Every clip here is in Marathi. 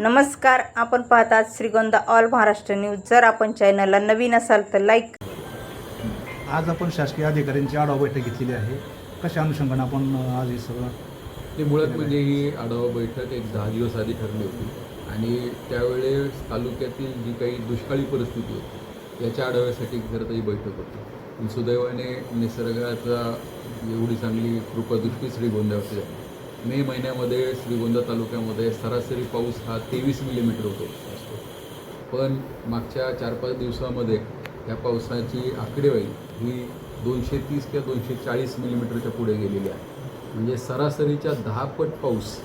नमस्कार आपण पाहतात श्रीगोंदा ऑल महाराष्ट्र न्यूज. जर आपण चॅनलला नवीन असाल तर लाईक आज आपण शासकीय अधिकाऱ्यांची आढावा बैठक घेतलेली आहे. कशा अनुषंगाने आपण आज हे सगळं ते मुळात म्हणजे ही आढावा बैठक एक दहा दिवस आधी ठरली होती. आणि त्यावेळेस तालुक्यातील जी काही दुष्काळी परिस्थिती होती याच्या आढाव्यासाठी खरं तर ही बैठक होती. पण सुदैवाने निसर्गाचा एवढी चांगली कृपादृष्टी श्रीगोंद्यावरती झाली. मे महिन्यामध्ये श्रीगोंदा तालुक्यामध्ये सरासरी पाऊस हा तेवीस मिलीमीटर होतो असतो. पण मागच्या चार पाच दिवसामध्ये या पावसाची आकडेवारी ही दोनशे तीस किंवा दोनशे चाळीस मिलीमीटरच्या पुढे गेलेली आहे. म्हणजे सरासरीच्या दहापट पाऊस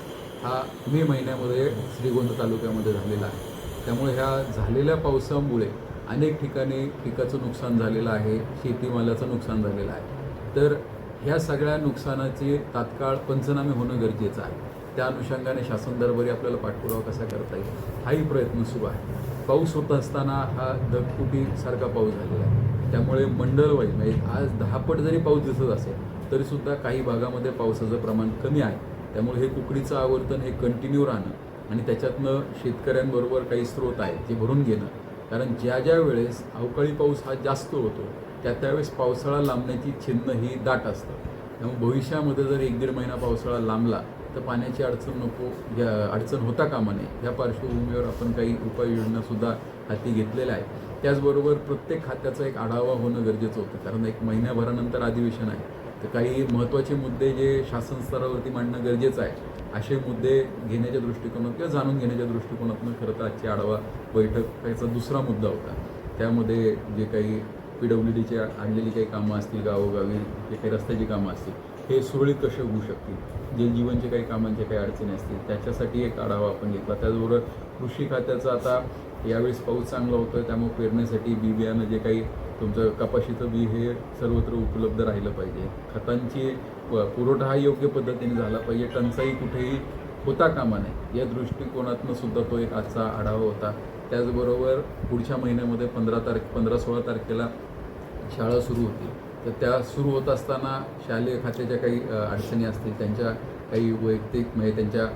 हा मे महिन्यामध्ये श्रीगोंदा तालुक्यामध्ये झालेला आहे. त्यामुळे ह्या झालेल्या पावसामुळे अनेक ठिकाणी पिकाचं नुकसान झालेलं आहे शेतीमालाचं नुकसान झालेलं आहे. तर ह्या सगळ्या नुकसानाचे तात्काळ पंचनामे होणं गरजेचं आहे. त्या अनुषंगाने शासन दरबारी आपल्याला पाठपुरावा कसा करता येईल हाही प्रयत्न सुरू आहे. पाऊस होत असताना हा ढगफुटीसारखा पाऊस झालेला आहे. त्यामुळे मंडळवाईज म्हणजे आज दहापट जरी पाऊस दिसत असेल तरीसुद्धा काही भागामध्ये पावसाचं प्रमाण कमी आहे. त्यामुळे हे कुकडीचं आवर्तन हे कंटिन्यू राहणं आणि त्याच्यातनं शेतकऱ्यांबरोबर काही स्रोत आहेत ते भरून घेणं कारण ज्या ज्या वेळेस अवकाळी पाऊस हा जास्त होतो त्या त्यावेळेस पावसाळा लांबण्याची चिन्ह ही दाट असतात त्यामुळे भविष्यामध्ये जर एक दीड महिना पावसाळा लांबला तर पाण्याची अडचण नको या अडचण होता कामा नये. या पार्श्वभूमीवर आपण काही उपाययोजनासुद्धा हाती घेतलेल्या आहेत. त्याचबरोबर प्रत्येक खात्याचा एक आढावा होणं गरजेचं होतं. कारण एक महिन्याभरानंतर अधिवेशन आहे. तर काही महत्त्वाचे मुद्दे जे शासन स्तरावरती मांडणं गरजेचं आहे असे मुद्दे घेण्याच्या दृष्टिकोनात किंवा जाणून घेण्याच्या दृष्टिकोनातून खरं तर आजची आढावा बैठक याचा दुसरा मुद्दा होता. त्यामध्ये जे काही पी डब्ल्यू डीची आणलेली काही कामं असतील गावोगावी जे काही रस्त्याची कामं असतील हे सुरळीत कसे होऊ शकतील? जनजीवनचे काही कामांचे काही अडचणी असतील त्याच्यासाठी एक आढावा आपण घेतला. त्याचबरोबर कृषी खात्याचा आता यावेळेस पाऊस चांगला होतो त्यामुळे पेरण्यासाठी बी बियाणं जे काही तुमचं कपाशीचं बी हे सर्वत्र उपलब्ध राहिलं पाहिजे. खतांची पुरवठा हा योग्य पद्धतीने झाला पाहिजे. टंचाई कुठेही होता कामा नये. या दृष्टिकोनातनं सुद्धा तो एक आजचा आढावा होता. त्याचबरोबर पुढच्या महिन्यामध्ये पंधरा तारखे पंधरा सोळा तारखेला शाळा सुरू होतील. तर त्या सुरू होत असताना शालेय खात्याच्या काही अडचणी असतील त्यांच्या काही वैयक्तिक म्हणजे त्यांच्या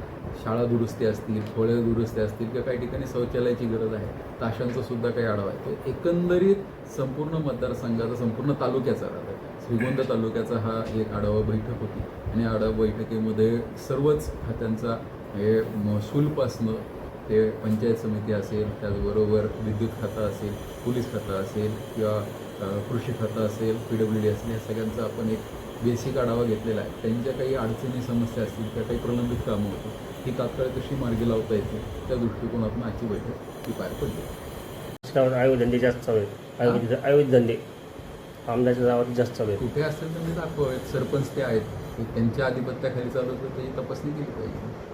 शाळा दुरुस्ती असतील फळे दुरुस्ती असतील किंवा काही ठिकाणी शौचालयाची गरज आहे तर सुद्धा काही आढावा आहे. तो एकंदरीत संपूर्ण मतदारसंघाचा संपूर्ण तालुक्याचा राहतो. श्रीगोंदा तालुक्याचा हा एक आढावा बैठक होती. आणि आढावा बैठकीमध्ये सर्वच खात्यांचा हे महसूलपासनं ते पंचायत समिती असेल त्याचबरोबर विद्युत खातं असेल पोलीस खातं असेल किंवा कृषी खातं असेल पी डब्ल्यू डी असेल या सगळ्यांचा आपण एक बेसिक आढावा घेतलेला आहे. त्यांच्या काही अडचणी समस्या असतील किंवा काही प्रलंबित कामं होती ही तात्काळ कशी मार्गी लावता येते त्या दृष्टिकोनातून आजची बैठक ही पार पडली. आयोधंदे जास्त चालू आहेत आयोध धंदे. आमदारच्या गावात जास्त चालू आहेत कुठे असेल तर मी दाखवावेत सरपंच ते आहेत. ते त्यांच्या आधिपत्याखाली चालवतं त्याची तपासणी केली पाहिजे.